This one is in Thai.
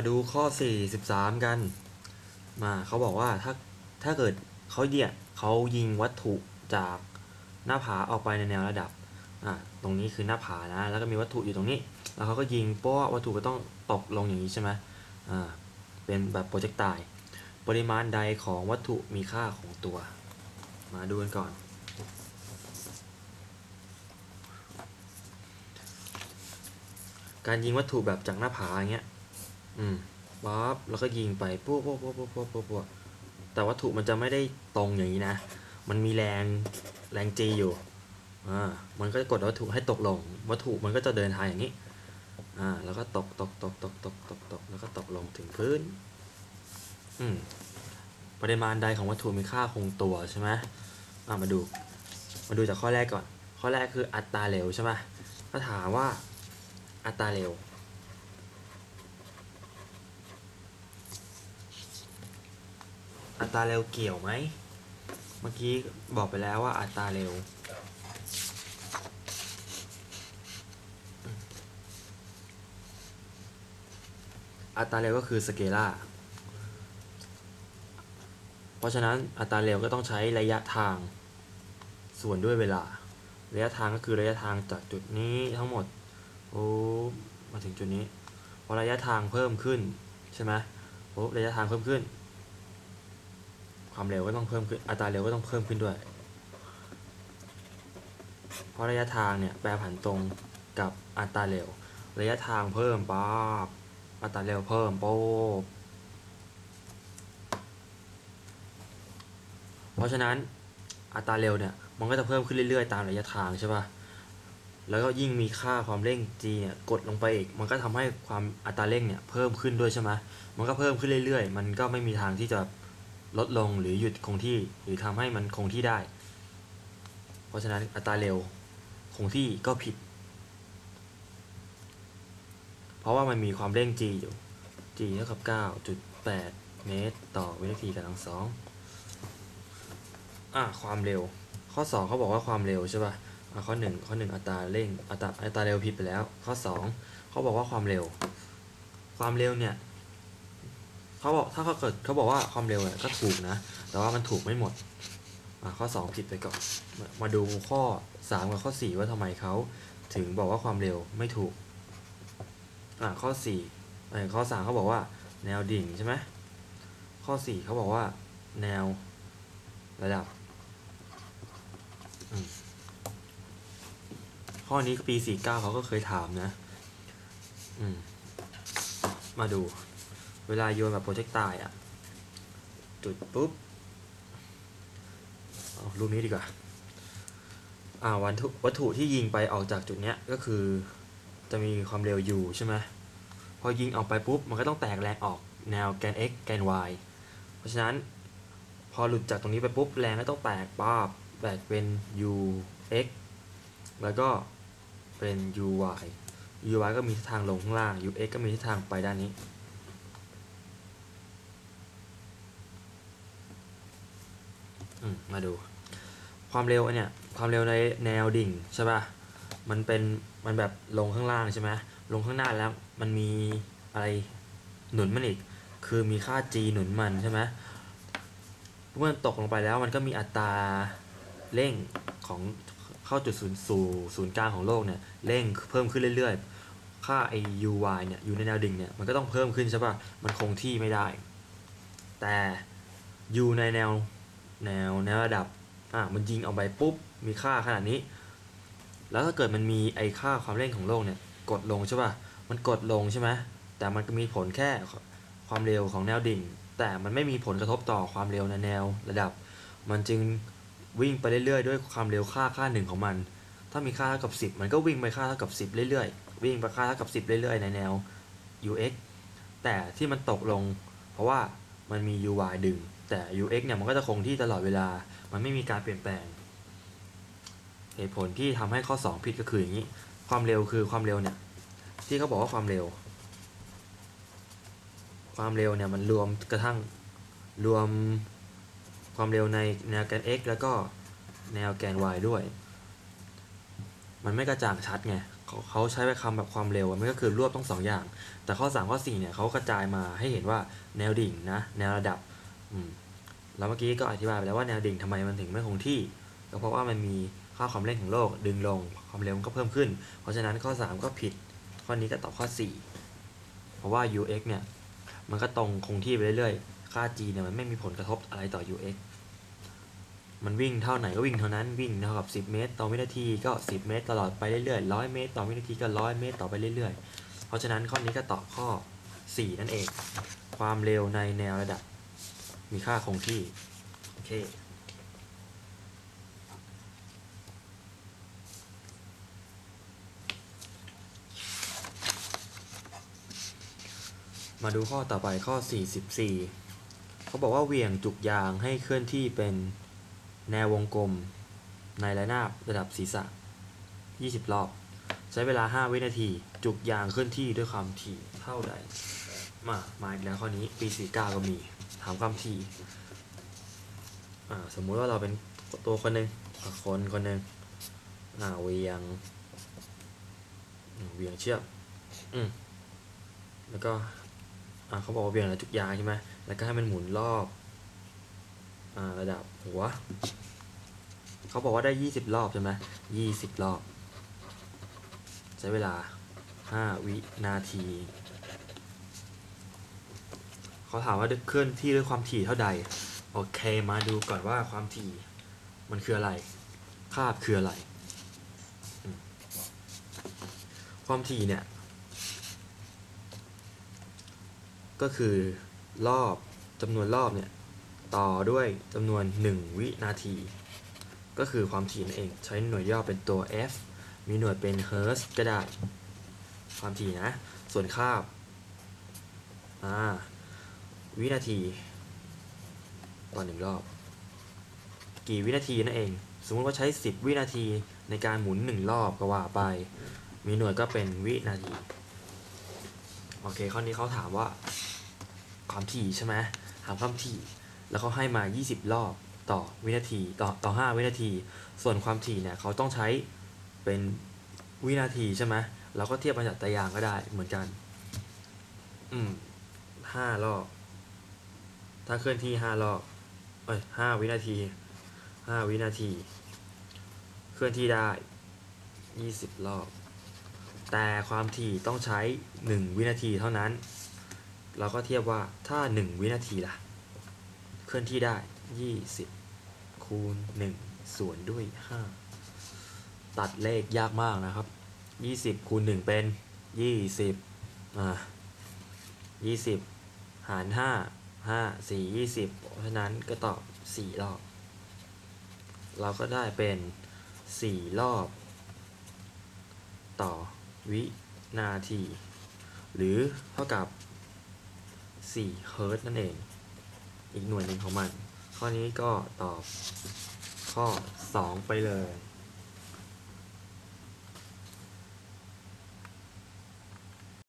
มาดูข้อ 43 กัน มาเขาบอกว่าถ้าถ้าเกิดเขาเนี่ยเขายิงวัตถุจากหน้าผาออกไปในแนวระดับอ่าตรงนี้คือหน้าผานะ แล้วก็มีวัตถุอยู่ตรงนี้ แล้วเขาก็ยิงเพราะวัตถุก็ต้องตกลงอย่างนี้ใช่ไหมอ่าเป็นแบบโปรเจกต์ตาย ปริมาณใดของวัตถุมีค่าของตัว มาดูกันก่อนการยิงวัตถุแบบจากหน้าผาอย่างเงี้ย อืมปั๊บแล้วก็ยิงไปปุ๊บปุ๊บปุ๊บปุ๊บปุ๊บปุ๊บแต่วัตถุมันจะไม่ได้ตรงอย่างนี้นะ มันมีแรงแรงจีอยู่อ่ามันก็จะกดวัตถุให้ตกลง วัตถุมันก็จะเดินทางอย่างนี้อ่าแล้วก็ตกตกตกตกตกตกตกแล้วก็ตกลงถึงพื้นอืมปริมาณใดของวัตถุมีค่าคงตัวใช่ไหมอ่ามาดู มาดูจากข้อแรกก่อน ข้อแรกคืออัตราเร็วใช่ไหมก็ถามว่าอัตราเร็ว อัตราเร็วเกี่ยวไหม เมื่อกี้บอกไปแล้วว่าอัตราเร็ว อัตราเร็วก็คือสเกลาเพราะฉะนั้นอัตราเร็วก็ต้องใช้ระยะทางส่วนด้วยเวลา ระยะทางก็คือระยะทางจากจุดนี้ทั้งหมดโอ้มาถึงจุดนี้พอระยะทางเพิ่มขึ้นใช่ไหมโอ้ระยะทางเพิ่มขึ้น ความเร็วก็ต้องเพิ่มขึ้นอัตราเร็วก็ต้องเพิ่มขึ้นด้วย เพราะระยะทางเนี่ยแปรผันตรงกับอัตราเร็ว ระยะทางเพิ่มป๊าบอัตราเร็วเพิ่มโป๊บเพราะฉะนั้นอัตราเร็วเนี่ยมันก็จะเพิ่มขึ้นเรื่อยๆ ตามระยะทางใช่ป่ะ แล้วก็ยิ่งมีค่าความเร่ง g เนี่ยกดลงไปอีก มันก็ทำให้ความอัตราเร่งเนี่ยเพิ่มขึ้นด้วยใช่ไหมมันก็เพิ่มขึ้นเรื่อยๆ มันก็ไม่มีทางที่จะ ลดลงหรือหยุดคงที่หรือทำให้มันคงที่ได้ เพราะฉะนั้นอัตราเร็วคงที่ก็ผิด เพราะว่ามันมีความเร่ง g อยู่ g เท่ากับ 9.8 เมตร ต่อวินาทีกำลังสองอะความเร็ว ข้อ 2 เขาบอกว่าความเร็วใช่ป่ะอะข้อ 1 ข้อ 1 อัตราเร่งอัตราอัตราเร็วผิดไปแล้ว ข้อ 2 เขาบอกว่าความเร็ว ความเร็วเนี่ย เขาบอกถ้าเขาเกิดเขาบอกว่าความเร็วก็ถูกนะ แต่ว่ามันถูกไม่หมดข้อ 2 ผิดไปก่อน มาดูข้อ 3 กับข้อ 4 ว่าทำไมเขาถึงบอกว่าความเร็วไม่ถูกข้อ4เอ้ยข้อ 3เขาบอกว่า แนวดิ่งใช่ไหมข้อ 4เขาบอกว่า แนวระดับ ข้อนี้ปี 49เขาก็เคยถามนะมมาดู เวลาโยนแบบโปรเจกต์ตายอะ จุดปุ๊บเอารูปนี้ดีกว่า อ่าวัตถุวัตถุที่ยิงไปออกจากจุดเนี้ยก็คือจะมีความเร็ว u ใช่ไหมพอยิงออกไปปุ๊บ มันก็ต้องแตกแรงออกแนวแกน x แกน y เพราะฉะนั้นพอหลุดจากตรงนี้ไปปุ๊บ แรงก็ต้องแตกป้าบแตกเป็น u x แล้วก็เป็น u y u y ก็มีทิศทางลงข้างล่าง u x ก็มีทิศทางไปด้านนี้ มาดู ความเร็วเนี้ยความเร็วในแนวดิ่งใช่ป่ะ มันเป็นมันแบบลงข้างล่างใช่ไหมลงข้างหน้าแล้วมันมีอะไรหนุนมันอีก คือมีค่า g หนุนมันใช่ไหมเมื่อตกลงไปแล้วมันก็มีอัตราเร่งของเข้าจุดศูนย์สู่ศูนย์กลางของโลกเนี่ยเร่งเพิ่มขึ้นเรื่อยๆ ค่าไอ u y เนี่ยอยู่ในแนวดิ่งเนี่ยมันก็ต้องเพิ่มขึ้นใช่ป่ะ มันคงที่ไม่ได้ แต่ u ในแนว แนวแนวระดับอะมันยิงออกไปปุ๊บมีค่าขนาดนี้ แล้วถ้าเกิดมันมีไอค่าความเร่งของโลกเนี่ยกดลงใช่ป่ะมันกดลงใช่ไหมแต่มันก็มีผลแค่ความเร็วของแนวดิ่ง แต่มันไม่มีผลกระทบต่อความเร็วในแนวระดับ มันจึงวิ่งไปเรื่อยๆ ด้วยความเร็วค่าค่าหนึ่งของมัน ถ้ามีค่าเท่ากับ 10 มันก็วิ่งไปค่าเท่ากับ 10 เรื่อยๆ วิ่งไปค่าเท่ากับ 10 เรื่อยๆ ในแนว ux แต่ที่มันตกลง เพราะว่ามันมี uy ดึง แต่ ux เนี่ยมันก็จะคงที่ตลอดเวลา มันไม่มีการเปลี่ยนแปลง เหตุผลที่ทำให้ข้อ 2 ผิดก็คืออย่างนี้ ความเร็วคือความเร็วเนี่ย ที่เขาบอกว่าความเร็ว ความเร็วเนี่ยมันรวมกระทั่งรวมความเร็วในแนวแกน x แล้วก็แนวแกน y ด้วย มันไม่กระจ่างชัดไงเขาเขาใช้ไปคำแบบความเร็วมันก็คือรวบต้องสองอย่าง แต่ข้อ 3 ข้อ 4 เนี่ยเขากระจายมาให้เห็นว่าแนวดิ่งนะ แนวระดับ แล้วเมื่อกี้ก็อธิบายไปแล้วว่าแนวดิ่งทำไมมันถึงไม่คงที่ ก็เพราะว่ามันมีค่าความเร่งของโลกดึงลงความเร็วมันก็เพิ่มขึ้น เพราะฉะนั้นข้อ 3 ก็ผิด ข้อนี้ก็ตอบข้อ 4 เพราะว่า ux เนี่ยมันก็ตรงคงที่ไปเรื่อยๆ ค่า g เนี่ยมันไม่มีผลกระทบอะไรต่อ ux มันวิ่งเท่าไหนก็วิ่งเท่านั้นวิ่งเท่ากับ 10 เมตร ต่อวินาทีก็ 10 เมตร ตลอดไปเรื่อยๆ100เมตร ต่อวินาทีก็100เมตรต่อไปเรื่อยๆ เพราะฉะนั้นข้อนี้ก็ตอบข้อ 4 นั่นเอง ความเร็วในแนวระดับ มีค่าคงที่ โอเค มาดูข้อต่อไปข้อ 44 เขาบอกว่าเหวี่ยงจุกยางให้เคลื่อนที่เป็นแนววงกลมในระนาบระดับศีรษะ 20 รอบ ใช้เวลา 5 วินาที จุกยางเคลื่อนที่ด้วยความถี่เท่าใด มา มาอีกแล้วข้อนี้ปี 49 ก็มี ถามความถี่สมมุติว่าเราเป็นตัวคนหนึ่งคนคนหนึ่งเหวียงเหวียงเชือกอืมแล้วก็เขาบอกว่าเวียงระจุกยางใช่ไหมแล้วก็ให้มันหมุนรอบอระดับหัว เขาบอกว่าได้ยี่สิบรอบใช่ไหมยี่สิบรอบ ใช้เวลาห้าวินาที เขาถามว่าเคลื่อนที่ด้วยความถี่เท่าใด โอเค มาดูก่อนว่าความถี่มันคืออะไร คาบคืออะไร ความถี่เนี่ย ก็คือรอบจำนวนรอบเนี่ย ต่อด้วยจำนวน 1 วินาที ก็คือความถี่นั่นเองใช้หน่วยย่อเป็นตัว f มีหน่วยเป็น hertz ก็ได้ ความถี่นะ ส่วนคาบ อ่า วินาทีต่อหนึ่งรอบ กี่วินาทีนั่นเอง สมมติว่าใช้ 10 วินาทีในการหมุน 1 รอบก็ว่าไป มีหน่วยก็เป็นวินาที โอเค ข้อนี้เขาถามว่าความถี่ใช่ไหมถามความถี่ แล้วเขาให้มา 20 รอบต่อวินาทีต่อต่อ 5 วินาที ส่วนความถี่เนี่ยเขาต้องใช้เป็นวินาทีใช่ไหมเราก็เทียบมาจากตารางก็ได้เหมือนกัน อืมห้ารอบ ถ้าเคลื่อนที่ห้ารอบเอ้ยห้าวินาทีห้าวินาที เคลื่อนที่ได้20รอบ แต่ความถี่ต้องใช้1วินาทีเท่านั้น เราก็เทียบว่าถ้า1วินาทีล่ะ เคลื่อนที่ได้20คูณ1ส่วนด้วย5ตัดเลขยากมากนะครับ20คูณ1เป็น20อ่า20หาร 5 5 4 20เพราะฉะนั้นก็ตอบ4รอบ เราก็ได้เป็น4รอบ ต่อวินาที หรือเท่ากับ4เฮิร์ตนั่นเอง อีกหน่วยหนึ่งของมัน ข้อนี้ก็ตอบข้อ 2 ไปเลย